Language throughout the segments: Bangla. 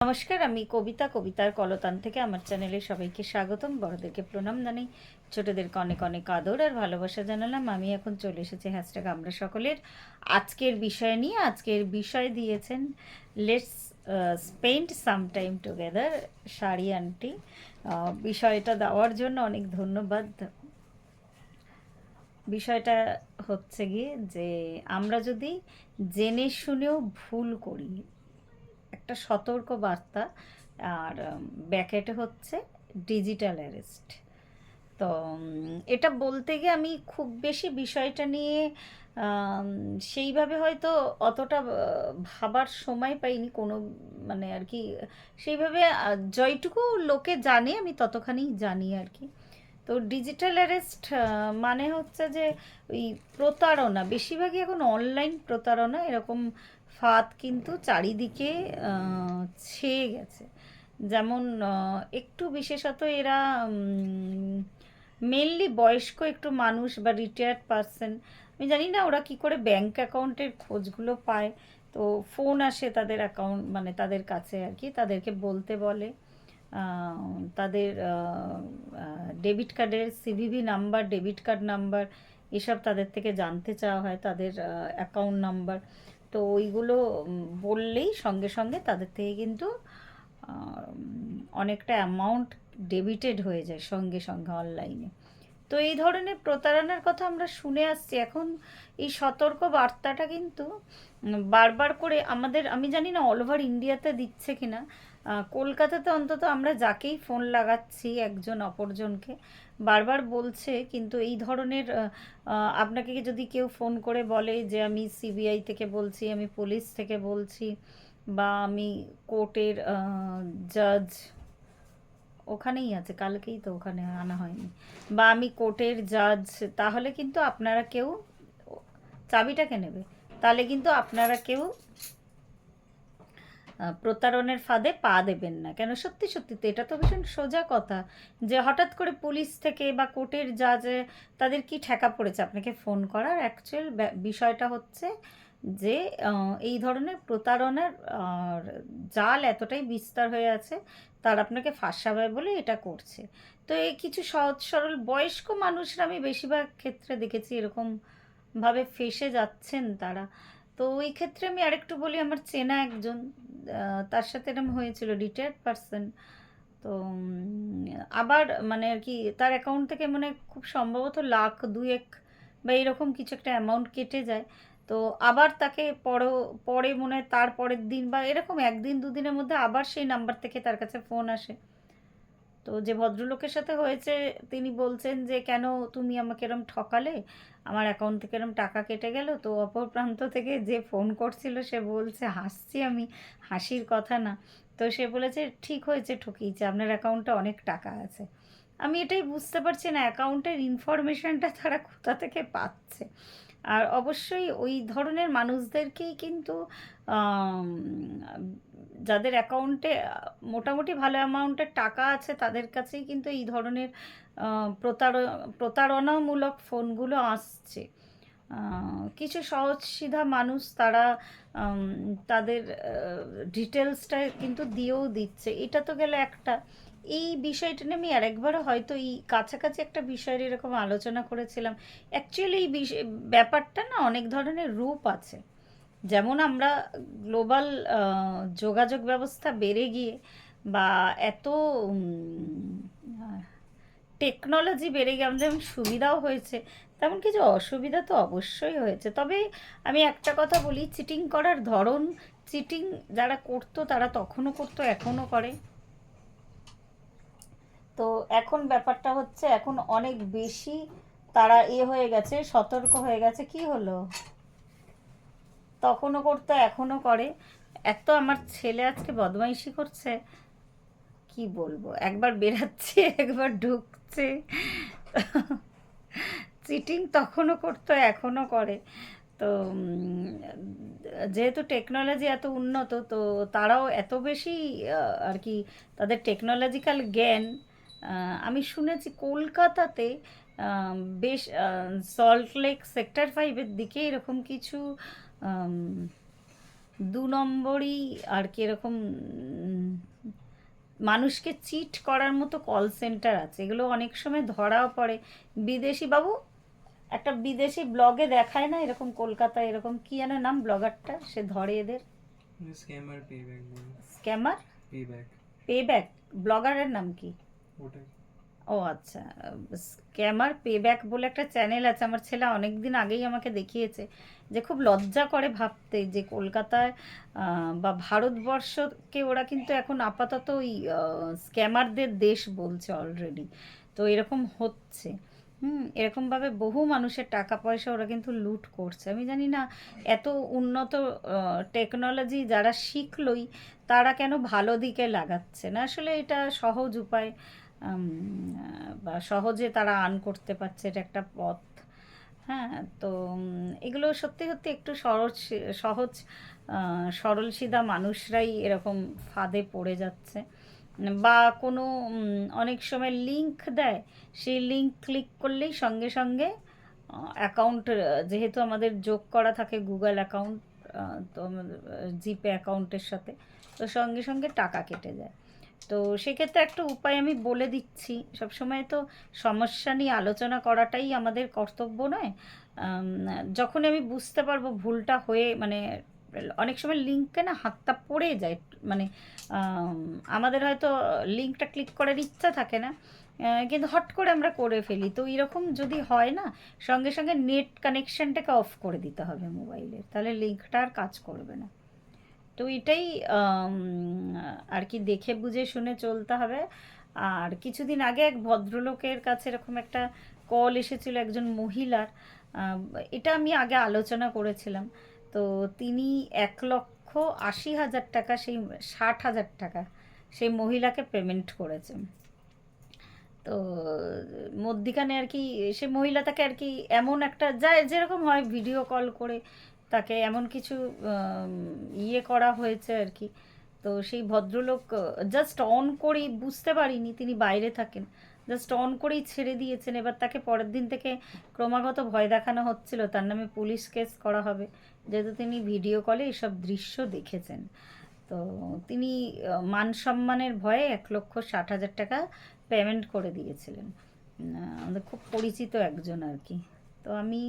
নমস্কার, আমি কবিতা, কবিতার কলতান থেকে আমার চ্যানেলে সবাইকে স্বাগতম। বড়দেরকে প্রণাম জানাই। ছোটদেরকে অনেক অনেক আদর আর ভালোবাসা জানালাম। আমি এখন চলে এসেছি হ্যাশট্যাগ আমরা সকলের। আজকের বিষয় নিয়ে আজকের বিষয় দিয়েছেন let's spend some time together sari aunty. বিষয়টা দেওয়ার জন্য অনেক ধন্যবাদ। বিষয়টা হচ্ছে গিয়ে যে আমরা যদি জেনে শুনেও ভুল করি একটা সতর্ক বার্তা আর ব্যাকেটে হচ্ছে ডিজিটাল অ্যারেস্ট। তো এটা বলতে গিয়ে আমি খুব বেশি বিষয়টা নিয়ে সেইভাবে হয়তো অতটা ভাবার সময় পাইনি কোনো মানে আর কি সেইভাবে আহ, যতটুকু লোকে জানে আমি ততখানি জানি আর কি। তো ডিজিটাল অ্যারেস্ট মানে হচ্ছে যে ওই প্রতারণা বেশিরভাগই এখন অনলাইন প্রতারণা এরকম ফাঁদ কিন্তু চারিদিকে ছেয়ে গেছে। যেমন একটু বিশেষত এরা মেনলি বয়স্ক একটু মানুষ বা রিটায়ার্ড পার্সন আমি জানি না ওরা কি করে ব্যাংক অ্যাকাউন্টের খোঁজগুলো পায়। তো ফোন আসে তাদের অ্যাকাউন্ট মানে তাদের কাছে আর কি, তাদেরকে বলতে বলে। তাদের ডেবিট কার্ডের CVV number debit card number এসব তাদের থেকে জানতে চাওয়া হয়, তাদের অ্যাকাউন্ট নাম্বার তো ওইগুলো বললেই সঙ্গে সঙ্গে তাদের থেকে কিন্তু অনেকটা অ্যামাউন্ট ডেবিটেড হয়ে যায় সঙ্গে সঙ্গে অনলাইনে তো এই ধরনের প্রতারণার কথা আমরা শুনে আসছি। এখন এই সতর্ক বার্তাটা কিন্তু বারবার করে আমাদের, আমি জানি না অল ওভার ইন্ডিয়াতে দিচ্ছে কিনা কলকাতাতে অন্তত আমরা যাকেই ফোন লাগাচ্ছি একজন অপরজনকে, বারবার বলছে, কিন্তু এই ধরনের আপনাকে যদি কেউ ফোন করে বলে যে আমি সিবিআই থেকে বলছি, আমি পুলিশ থেকে বলছি, বা আমি কোর্টের জাজ ওখানেই আছে, কালকেই তো ওখানে আনা হয়নি, বা আমি কোর্টের জাজ তাহলে কিন্তু আপনারা কেউ চাবিটাকে নেবে? তাহলে কিন্তু আপনারা কেউ প্রতারণের ফাঁদে পা দেবেন না। কেন? সত্যি সত্যি তো এটা তো ভীষণ সোজা কথা যে হঠাৎ করে পুলিশ থেকে বা কোর্টের জাজে তাদের কি ঠেকা পড়েছে? আপনাকে ফোন করার অ্যাকচুয়াল বিষয়টা হচ্ছে যে এই ধরনের প্রতারণার জাল এতটাই বিস্তার হয়ে আছে, তার আপনাকে ফাঁসাবে বলে এটা করছে। তো এই কিছু সহজ, সরল বয়স্ক মানুষরা আমি বেশিরভাগ ক্ষেত্রে দেখেছি এরকম ভাবে ফেসে যাচ্ছেন তারা। তো ওই ক্ষেত্রে আমি আরেকটু বলি, আমার চেনা একজন তার সাথে এরকম হয়েছিল রিটায়ার্ড পারসন তো আবার মানে আর কি, তার অ্যাকাউন্ট থেকে মানে খুব সম্ভবত লাখ দুই এক বা এরকম কিছু একটা অ্যামাউন্ট কেটে যায়। তো আবার তাকে পরও পরে মনে হয় তার পরের দিন বা এরকম একদিন দুদিনের মধ্যে আবার সেই নাম্বার থেকে তার কাছে ফোন আসে। তো যে ভদ্রলোকের সাথে হয়েছে, তিনি বলছেন যে, কেন তুমি আমাকে এরম ঠকালে? আমার অ্যাকাউন্ট থেকে এরম টাকা কেটে গেল। তো অপর প্রান্ত থেকে যে ফোন করছিল, সে বলছে, হাসছি আমি, হাসির কথা না। তো সে বলেছে, ঠিক হয়েছে ঠকিয়েছে, আপনার অ্যাকাউন্টে অনেক টাকা আছে। আমি এটাই বুঝতে পারছি না অ্যাকাউন্টের ইনফরমেশনটা তারা কোথা থেকে পাচ্ছে? আর অবশ্যই ওই ধরনের মানুষদেরকেই কিন্তু যাদের অ্যাকাউন্টে মোটামুটি ভালো অ্যামাউন্টের টাকা আছে তাদের কাছেই কিন্তু এই ধরনের প্রতার, প্রতারণামূলক ফোনগুলো আসছে। কিছু সহজ সিধা মানুষ তারা তাদের ডিটেলসটা কিন্তু দিয়েও দিচ্ছে। এটা তো গেল একটা। এই বিষয়টা নিয়ে আমি আরেকবারও হয়তো এই কাছাকাছি একটা বিষয়ের এরকম আলোচনা করেছিলাম। অ্যাকচুয়ালি এই ব্যাপারটা না অনেক ধরনের রূপ আছে। যেমন আমরা গ্লোবাল যোগাযোগ ব্যবস্থা বেড়ে গিয়ে বা এত টেকনোলজি বেড়ে গিয়ে আমাদের যেমন সুবিধাও হয়েছে, তেমন কিছু অসুবিধা তো অবশ্যই হয়েছে। তবে আমি একটা কথা বলি, চিটিং করার ধরন, চিটিং যারা করতো তারা তখনও করতো, এখনও করে। তো এখন ব্যাপারটা হচ্ছে, এখন অনেক বেশি তারা এ হয়ে গেছে, সতর্ক হয়ে গেছে, কি হলো? তখনও করতো, এখনও করে। এক তো আমার ছেলে আজকে বদমাইশি করছে, কি বলব? একবার বেরাচ্ছে, একবার ঢুকছে। চিটিং তখনও করতো, এখনও করে। তো যেহেতু টেকনোলজি এত উন্নত, তো তারাও এত বেশি আর কি, তাদের টেকনোলজিক্যাল জ্ঞান আমি শুনেছি কলকাতাতে বেশ সল্টলেক সেক্টর ফাইভের দিকে এরকম কিছু দু নম্বরই আর কি এরকম মানুষকে চিট করার মতো কল সেন্টার আছে। এগুলো অনেক সময় ধরাও পড়ে। বিদেশি বাবু একটা বিদেশি ব্লগে দেখায় না এরকম কলকাতায় এরকম কি যেন নাম ব্লগারটা সে ধরে এদের। Scammer payback scammer payback payback ব্লগারের নাম কি? ওটাই। ও আচ্ছা স্ক্যামার পেব্যাক বলে একটা চ্যানেল আছে, আমার ছেলে অনেক দিন আগেই আমাকে দেখিয়েছে যে খুব লজ্জা করে ভাবতে যে কলকাতায় বা ভারতবর্ষকে ওরা কিন্তু এখন আপাতত ওই স্ক্যামারদের দেশ বলছে অলরেডি তো এরকম হচ্ছে। হুম, এরকমভাবে বহু মানুষের টাকা পয়সা ওরা কিন্তু লুট করছে। আমি জানি না এত উন্নত টেকনোলজি যারা শিখলই, তারা কেন ভালো দিকে লাগাচ্ছে না? আসলে এটা সহজ উপায়। সহজে তারা আর্ন করতে পারছে, এটা একটা পথ। হ্যাঁ তো এগুলো সত্যি সত্যি একটু সহজ সহজ সরল সিধা মানুষরাই এরকম ফাঁদে পড়ে যাচ্ছে। বা কোনো অনেক সময় লিংক দেয়, সেই লিংক ক্লিক করলেই সঙ্গে সঙ্গে অ্যাকাউন্ট যেহেতু আমাদের যোগ করা থাকে গুগল অ্যাকাউন্ট তো জিপে অ্যাকাউন্টের সাথে, তো সঙ্গে সঙ্গে টাকা কেটে যায়। তো সেক্ষেত্রে একটা উপায় আমি বলে দিচ্ছি। সবসময় তো সমস্যা নিয়ে আলোচনা করাটাই আমাদের কর্তব্য নয়। যখন আমি বুঝতে পারব ভুলটা হয়ে মানে অনেক সময় লিঙ্কে না হাতটা পড়ে যায়। মানে আমাদের হয়তো লিঙ্কটা ক্লিক করার ইচ্ছা থাকে না কিন্তু হট করে আমরা করে ফেলি। তো এরকম যদি হয় না, সঙ্গে সঙ্গে নেট কানেকশনটাকে অফ করে দিতে হবে মোবাইলে তাহলে লিঙ্কটা আর কাজ করবে না। তো এটাই আর কি দেখে বুঝে শুনে চলতে হবে। আর কিছুদিন আগে এক ভদ্রলোকের কাছে এরকম একটা কল এসেছিল একজন মহিলার। এটা আমি আগে আলোচনা করেছিলাম। তো তিনি এক লক্ষ আশি হাজার টাকা, সেই ষাট হাজার টাকা সেই মহিলাকে পেমেন্ট করেছেন। তো মধ্যিখানে আর কি, সে মহিলা তাকে আর কি এমন একটা যা যেরকম হয় ভিডিও কল করে তাকে এমন কিছু ইয়ে করা হয়েছে আর কি। তো সেই ভদ্রলোক জাস্ট অন করেই বুঝতে পারিনি তিনি বাইরে থাকেন। জাস্ট অন করেই ছেড়ে দিয়েছেন। এবার তাকে পরের দিন থেকে ক্রমাগত ভয় দেখানো হচ্ছিল। তার নামে পুলিশ কেস করা হবে। যেহেতু তিনি ভিডিও কলে এসব দৃশ্য দেখেছেন। তো তিনি মান সম্মানের ভয়ে এক লক্ষ ষাট হাজার টাকা পেমেন্ট করে দিয়েছিলেন। আমাদের খুব পরিচিত একজন আর কি। তো আমি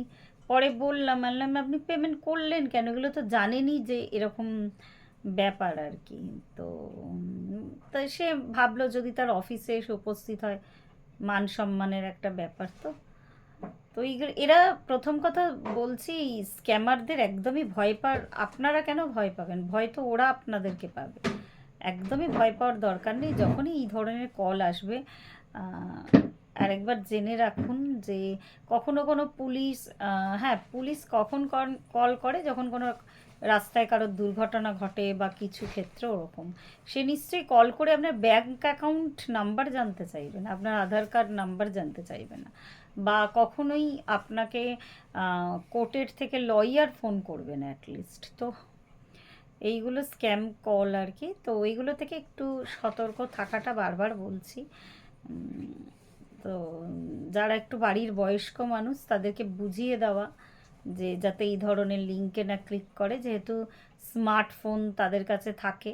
পরে বললাম বললাম, আপনি পেমেন্ট করলেন কেন? এগুলো তো জানেনই যে এরকম ব্যাপার আর কি। তো তাই সে ভাবলো যদি তার অফিসে এসে উপস্থিত হয়, মান সম্মানের একটা ব্যাপার তো। তো এরা প্রথম কথা বলছি স্ক্যামারদের একদমই ভয় পার আপনারা কেন ভয় পাবেন? ভয় তো ওরা আপনাদেরকে পাবে। একদমই ভয় পাওয়ার দরকার নেই। যখনই এই ধরনের কল আসবে আরেকবার জেনে রাখুন যে কখনো কোনো পুলিশ হ্যাঁ পুলিশ কখন কল করে যখন কোনো রাস্তায় কারোর দুর্ঘটনা ঘটে বা কিছু ক্ষেত্রে ওরকম, সে নিশ্চয়ই কল করে আপনার ব্যাংক অ্যাকাউন্ট নাম্বার জানতে চাইবে না, আপনার আধার কার্ড নাম্বার জানতে চাইবে না বা কখনোই আপনাকে কোর্টের থেকে লয়ার ফোন করবে না অ্যাটলিস্ট তো এইগুলো স্ক্যাম কল আর কি, তো এইগুলো থেকে একটু সতর্ক থাকাটা বারবার বলছি। তো যারা একটু বাড়ির বয়স্ক মানুষ, তাদেরকে বুঝিয়ে দেওয়া যে, যাতে এই ধরনের লিঙ্কে না ক্লিক করে, যেহেতু স্মার্টফোন তাদের কাছে থাকে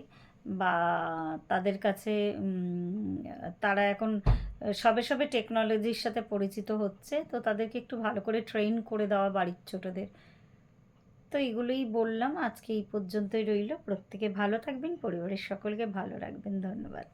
বা তাদের কাছে তারা এখন সবে সবে টেকনোলজির সাথে পরিচিত হচ্ছে, তো তাদেরকে একটু ভালো করে ট্রেন করে দেওয়া বাড়ির ছোটদের। তো এগুলোই বললাম, আজকে এই পর্যন্তই রইল। প্রত্যেকে ভালো থাকবেন, পরিবারের সকলকে ভালো রাখবেন। ধন্যবাদ।